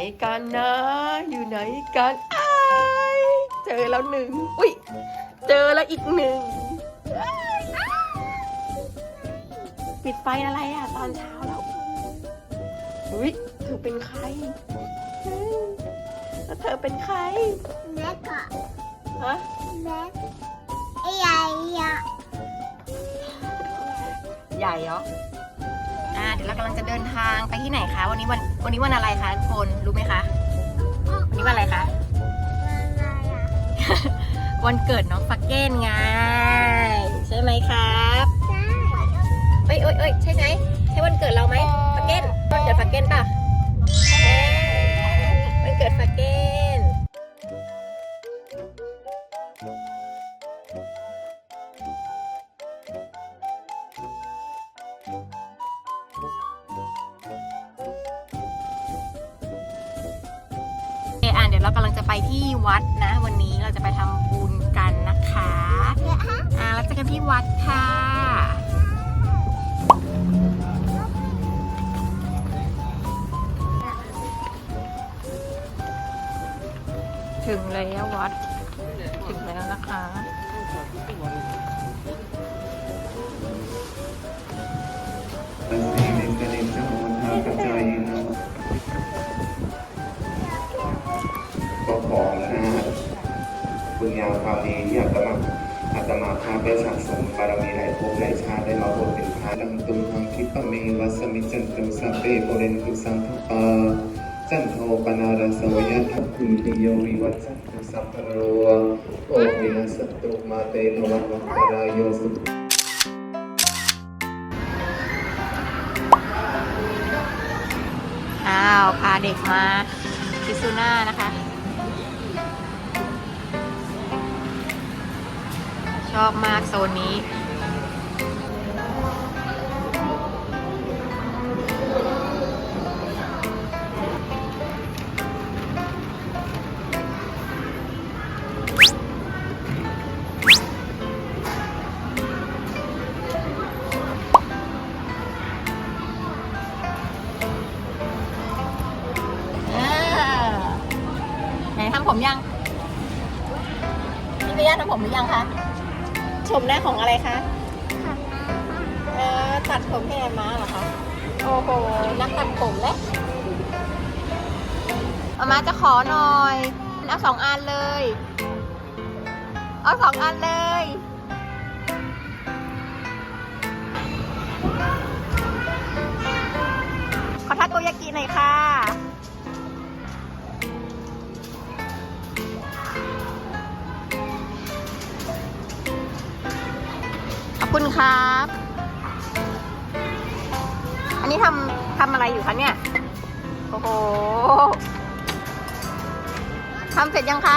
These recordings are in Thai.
อยู่ไหนกันนะ อยู่ไหนกันอ้ายเจอแล้วหนึ่งอุ้ยเจอแล้วอีกหนึ่งอ้ายปิดไฟอะไรอะ ตอนเช้าแล้วอุ้ยเธอเป็นใครเฮ้ยแล้วเธอเป็นใครแม่ก็ฮะแม่ไอ้ใหญ่อะใหญ่เหรอ อ่าเดี๋ยวเรากำลังจะเดินทางไปที่ไหนคะ วันนี้วันวันนี้วันอะไรคะทุกคนรู้ไหมคะวันนี้วันอะไรคะอะไรอะวันเกิดน้องฟักเก้นไงใช่ไหมครับใช่เอ้ยเอ้ยเอ้ยใช่ไหมใช่วันเกิดเราไหมฟักเก้นวันเกิดฟักเก้นป่ะเอ้ยวันเกิดฟักเก้น วัดนะ วันนี้เราจะไปทำบุญกันนะคะเดี๋ยวฮะอ่าเราเจอกันที่วัดค่ะถึงแล้ววัด ถึงแล้วนะคะตสีนิสนิจโมทาปัจจายโนก็ บุญญาความดีที่อาตมาอาตมาภาได้สั่งสมบารมีหลายภพหลายชาติได้มาบวชเป็นพระดังตุมหังคิปะเมวัสมิจันตุสัพเพโปเรนตุสังคปาจันโทปนาราสวยทัพคุณติโยวิวัชชันตุสัพพโรโอวินัสตุมาเตภวัตวัตรายโยสุอ้าวพาเด็กมาคิซูน่านะคะ ชอบมากโซนนี้ องอะไรคะขับมาเออตัดผมให้แอมมาเหรอคะ โอ้โห นักตัดผมเลยอามาจะขอหน่อย เอาสองอันเลย เอาสองอันเลยขอทาโกยากิหน่อยค่ะ คุณครับ อันนี้ทำทำอะไรอยู่คะเนี่ย โอ้โหทำเสร็จยังคะ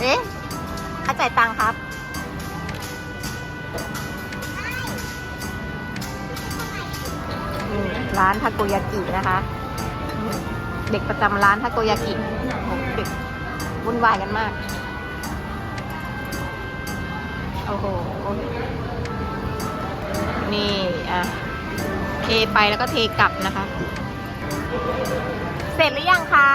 เอ๊ะอาจ่ายตังค์ครับร้านทาโกยากินะคะ เด็กประจำร้านทาโกยากิเด็กวุ่นวายกันมาก โอ้โห นี่ อะ เทไปแล้วก็เทกลับนะคะ เสร็จหรือยังคะ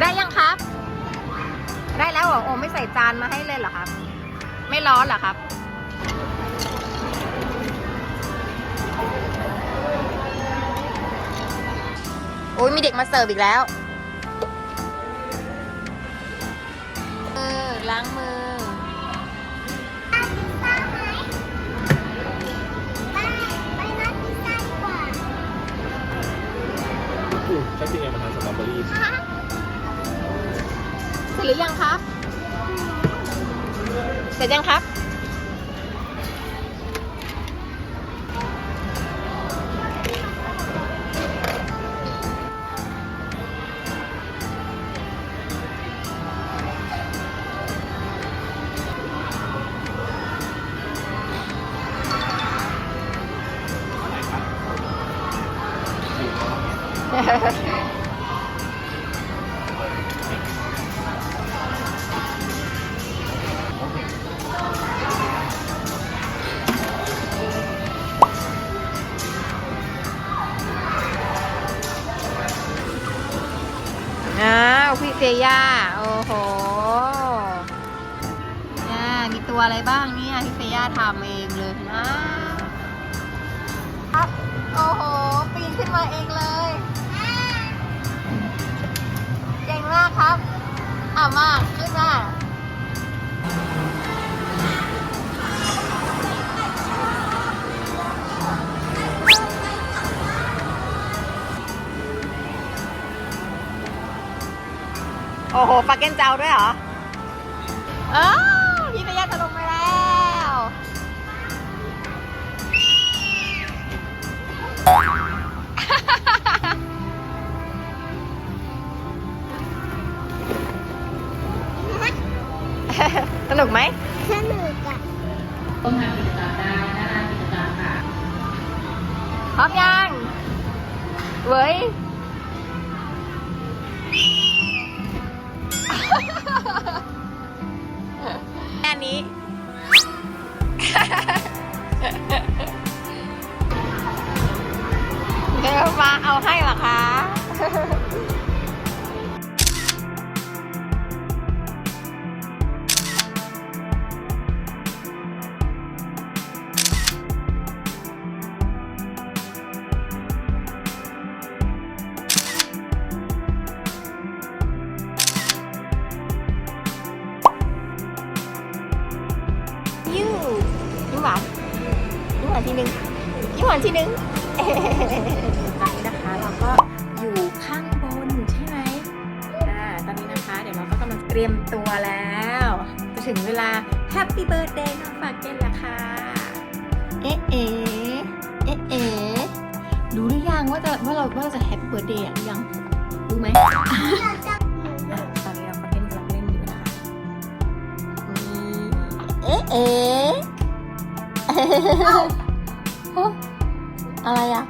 ได้ยังครับ ได้แล้วเหรอโอ้ไม่ใส่จานมาให้เลยเหรอครับ ไม่ร้อนเหรอครับ โอ้ยมีเด็กมาเสิร์ฟอีกแล้วมือล้างมือไปไปนัดพิซซ่าดีกว่าถ้าจริงเอามาทานสตรอเบอรี่เสร็จหรือยังครับ เสร็จยังครับ ย่า โอ้โหอ่ามีตัวอะไรบ้างเนี่ยพี่เฟย่าทำเองเลยนะครับโอ้โห ปีนขึ้นมาเองเลยเก่งมากครับ อ่ามาขึ้นมา โอ้โหปลาเก้นเจ้าด้วยเหรออ้า เดี๋ยวมาเอาให้หรอคะ หวานยิ้มหวานทีหนึ่งยิ้มหวานทีหนึ่งตอนนี้นะคะเราก็อยู่ข้างบนใช่ไหมอ่าตอนนี้นะคะ เดี๋ยวเราก็กำลังเตรียมตัวแล้วจะถึงเวลา Happy Birthday น้องฝากเกนละค่ะเอ๊ะเอ๊ะเอ๊ะเอ๊ะรู้หรือยังว่าจะว่าเราว่าเราจะ Happy Birthday อะหรือยังรู้ไหมอะตอนนี้เราก็เล่นกำลังเล่นอยู่นะคะนี่เอ๊ะเอ๊ะโอ้อะไรอะ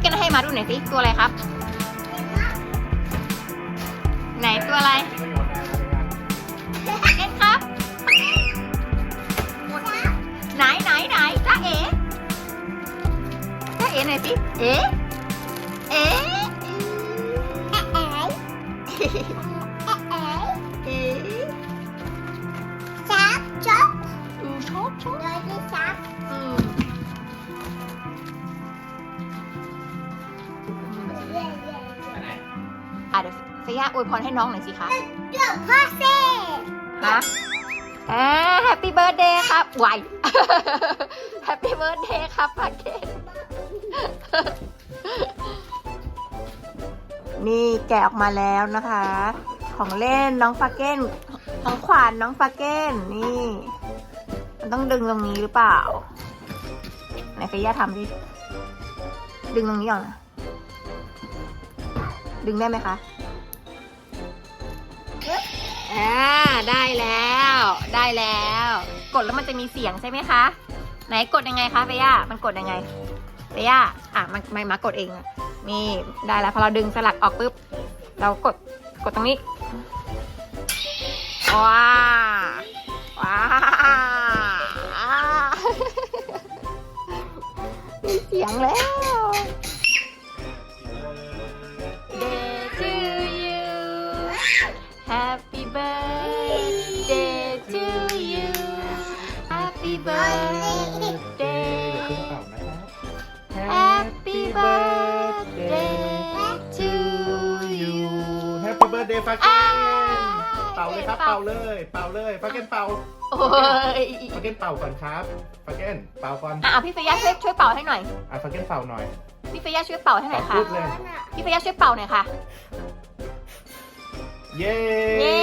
ไหนป้าเกนให้มาดูหน่อยสิตัวอะไรครับ ไหนตัวอะไรเอ็นครับ ไหนไหนไหนจ้าเอ๋จ้าเอ๋หน่อยสิเอ๋เอ๋เยวเฟย่าอวยพรให้น้องหน่อยสิคะฮะอ่าแฮปปี้เบิร์ดเดย์ครับไหวแฮปปี้เบิร์ดเดย์ครับพาเกนนี่แกะออกมาแล้วนะคะ ของเล่นน้องฟาเก้นของขวัญน้องฟาเก้นนี่ มันต้องดึงตรงนี้หรือเปล่าไหนเฟย่าทำดิดึงตรงนี้ก่อนนะดึงได้ไหมคะ อ่าได้แล้ว ได้แล้ว กดแล้วมันจะมีเสียงใช่ไหมคะ ไหนกดยังไงคะเฟย่ามันกดยังไงเฟย่าอะมันไม่มากดเองนี่ได้แล้วพอเราดึงสลักออกปุ๊บ เรากดกดตรงนี้ว้าว้ามีเสียงแล้ว เดย์ฟาเกนเป่าเลยครับ เป่าเลย เป่าเลยฟาเกนเป่าโอ้ยฟาเกนเป่าก่อนครับฟาเกนเป่าก่อน อะเอาพี่เฟย่าช่วยช่วยเป่าให้หน่อย อะฟาเกนเป่าหน่อย พี่เฟย่าช่วยเป่าให้หน่เป่าอยค่ะ พูดเลย พี่เฟย่าช่วยเป่าหน่อยค่ะ เย้เย้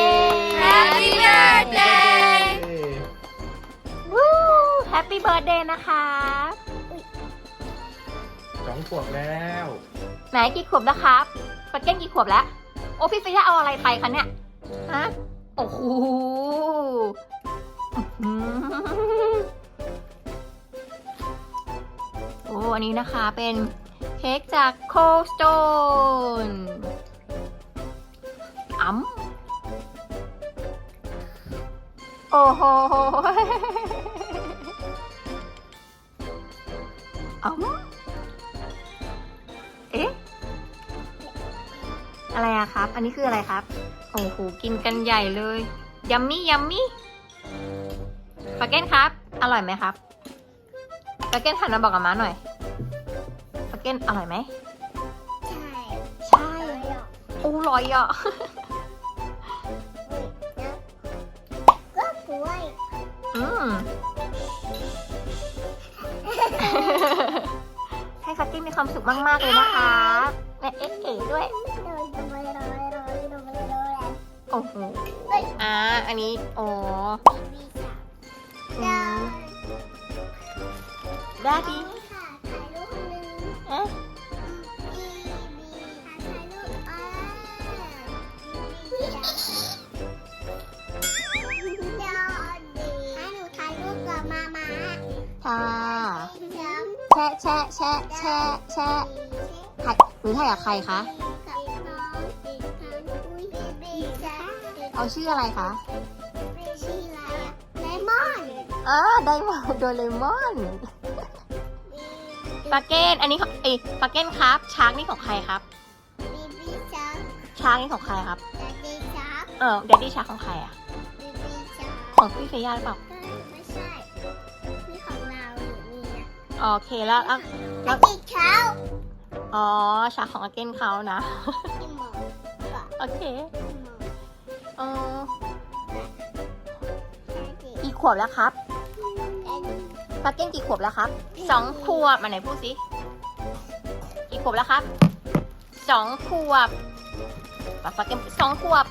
Happy birthday วู้แฮปปี้เบิร์ดเดย์นะคะสองขวบแล้ว ไหนกี่ขวบแล้วครับปาเก้นกี่ขวบแล้ว โอ้พี่เฟย่าเอาอะไรไปคะเนี่ย ฮะ โอ้โหอื้อหือโอ้อันนี้นะคะเป็นเค้กจากโคสโตนอ๋ำโอ้โห อะไรอะครับ อันนี้คืออะไรครับ โอ้โห กินกันใหญ่เลย ยัมมี่ ยัมมี่ปาเก้นครับ อร่อยไหมครับปาเก้นหันมาบอกกับม้าหน่อยปาเก้นอร่อยไหม ใช่ใช่โอ้ร้อยอะก็กล้วยอืมให้ปาเก้นมีความสุขมาก ๆ เลยนะคะและเอ๊ะเอ๋ด้วย อ้โหอ่าอันนี้โอ้บีสามอืมได้ดีค่ะถ่ายรูปหนึ่งเอ๊ะบีบีถ่ายรูปอ่าบีจ้าเดี๋ยวดีให้หนูถ่ายรูปกับมามาค่ะจ้าแชะแชะแชะแชะแชะถ่ายหรือถ่ายกับใครคะ เอาชื่ออะไรคะบีชื่ออะไรอะเลมอนอ่าไดมอนด์โดเรมอนปาเก้นอันนี้ของเอ้ยปาเก้นครับ ช้างนี่ของใครครับบีบีจ้าช้างนี่ของใครครับ แต่ดีจ้าเออเดดดี้ช้างของใครอะบีบีจ้าของพี่เฟย่าหรือเปล่าไม่ใช่นี่ของเราอยู่นี่นะโอเคแล้วแล้วแล้วอีกเช้าอ๋อ ช้างของอาเก้นเขานะ ที่หมอก่อนโอเคที่หมอ เออใช่สิกี่ขวบแล้วครับเอ็นปาเก้นกี่ขวบแล้วครับสองขวบมาไหนพูดสิกี่ขวบแล้วครับสองขวบปาปาเก้นสองขวบ